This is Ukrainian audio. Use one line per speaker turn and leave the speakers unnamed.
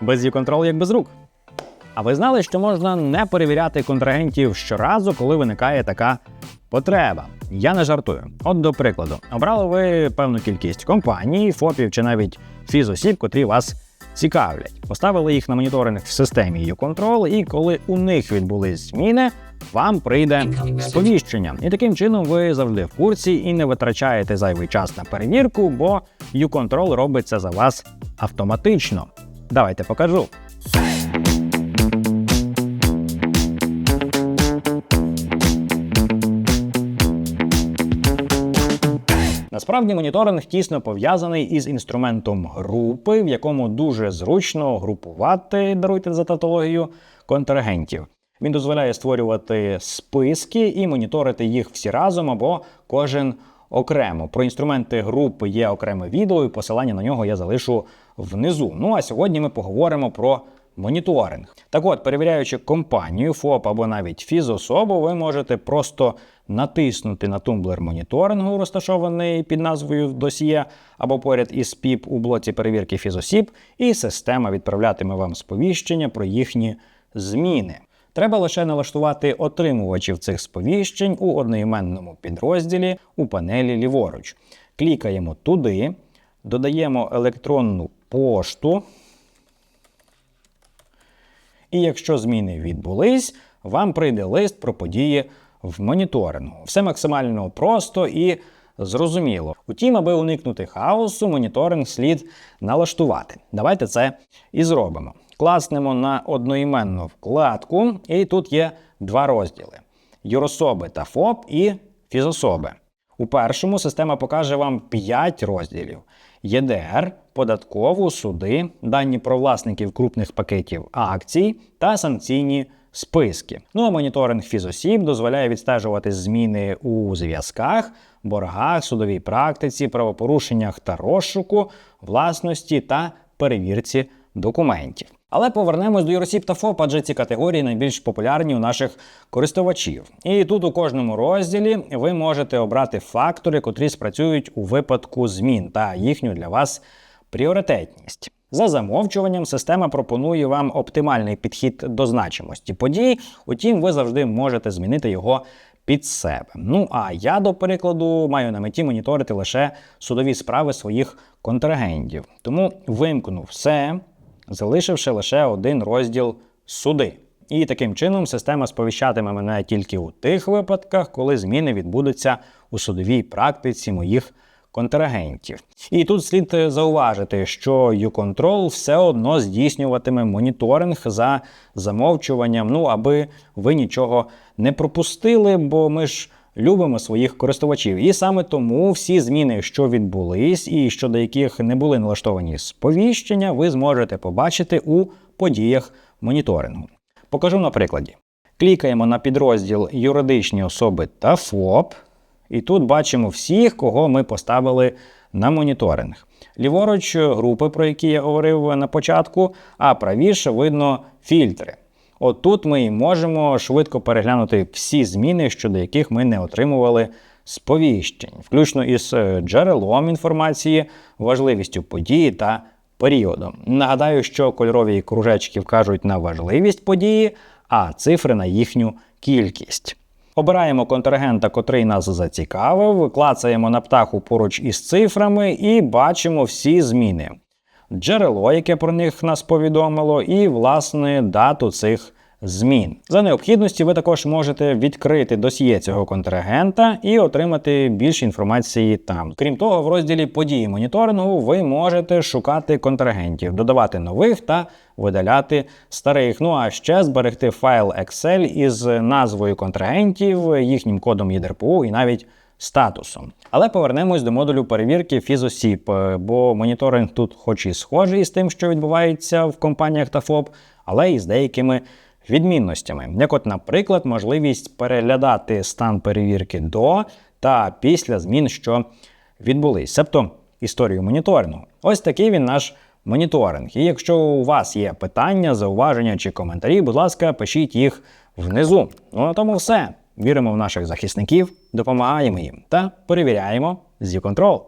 Без U-Control як без рук. А ви знали, що можна не перевіряти контрагентів щоразу, коли виникає така потреба? Я не жартую. От до прикладу, обрали ви певну кількість компаній, ФОПів чи навіть фізосіб, котрі вас цікавлять. Поставили їх на моніторинг в системі U-Control, і коли у них відбулись зміни, вам прийде сповіщення. І таким чином ви завжди в курсі і не витрачаєте зайвий час на перевірку, бо U-Control робить це за вас автоматично. Давайте покажу. Насправді моніторинг тісно пов'язаний із інструментом групи, в якому дуже зручно групувати, даруйте за тавтологію, контрагентів. Він дозволяє створювати списки і моніторити їх всі разом або кожен окремо. Про інструменти групи є окреме відео, і посилання на нього я залишу внизу. Ну а сьогодні ми поговоримо про моніторинг. Так от, перевіряючи компанію, ФОП або навіть фізособу, ви можете просто натиснути на тумблер моніторингу, розташований під назвою досьє, або поряд із ПІП у блоці перевірки фізосіб, і система відправлятиме вам сповіщення про їхні зміни. Треба лише налаштувати отримувачів цих сповіщень у одноіменному підрозділі у панелі ліворуч. Клікаємо туди, додаємо електронну пошту. І якщо зміни відбулись, вам прийде лист про події в моніторингу. Все максимально просто і зрозуміло. Утім, аби уникнути хаосу, моніторинг слід налаштувати. Давайте це і зробимо. Класнемо на одноіменну вкладку, і тут є два розділи: юрособи та ФОП і фізособи. У першому система покаже вам 5 розділів: ЄДР, податкову, суди, дані про власників крупних пакетів акцій та санкційні списки. Ну а моніторинг фізосіб дозволяє відстежувати зміни у зв'язках, боргах, судовій практиці, правопорушеннях та розшуку, власності та перевірці документів. Але повернемось до Юросіб та ФОП, адже ці категорії найбільш популярні у наших користувачів. І тут у кожному розділі ви можете обрати фактори, котрі спрацюють у випадку змін та їхню для вас пріоритетність. За замовчуванням, система пропонує вам оптимальний підхід до значимості подій, утім, ви завжди можете змінити його під себе. Ну а я, до прикладу, маю на меті моніторити лише судові справи своїх контрагентів. Тому вимкну все, залишивши лише один розділ суди. І таким чином система сповіщатиме мене тільки у тих випадках, коли зміни відбудуться у судовій практиці моїх контрагентів. І тут слід зауважити, що U-Control все одно здійснюватиме моніторинг за замовчуванням, ну аби ви нічого не пропустили, бо ми ж. Любимо своїх користувачів, і саме тому всі зміни, що відбулись, і щодо яких не були налаштовані сповіщення, ви зможете побачити у подіях моніторингу. Покажу на прикладі. Клікаємо на підрозділ юридичні особи та ФОП, і тут бачимо всіх, кого ми поставили на моніторинг. Ліворуч групи, про які я говорив на початку, а правіше видно фільтри. От тут ми і можемо швидко переглянути всі зміни, щодо яких ми не отримували сповіщень, включно із е, джерелом інформації, важливістю події та періодом. Нагадаю, що кольорові кружечки вказують на важливість події, а цифри на їхню кількість. Обираємо контрагента, котрий нас зацікавив, клацаємо на птаху поруч із цифрами і бачимо всі зміни. Джерело, яке про них нас повідомило, і, власне, дату цих змін. За необхідності ви також можете відкрити досьє цього контрагента і отримати більше інформації там. Крім того, в розділі події моніторингу ви можете шукати контрагентів, додавати нових та видаляти старих. Ну а ще зберегти файл Excel із назвою контрагентів, їхнім кодом ЄДРПУ і навіть статусом. Але повернемось до модулю перевірки фізосіб, е, бо моніторинг тут, хоч і схожий з тим, що відбувається в компаніях та ФОП, але і з деякими відмінностями. Як, от, наприклад, можливість переглядати стан перевірки до та після змін, що відбулись, тобто історію моніторингу. Ось такий він наш моніторинг. І якщо у вас є питання, зауваження чи коментарі, будь ласка, пишіть їх внизу. Ну на тому все. Віримо в наших захисників, допомагаємо їм та перевіряємо з U-Control.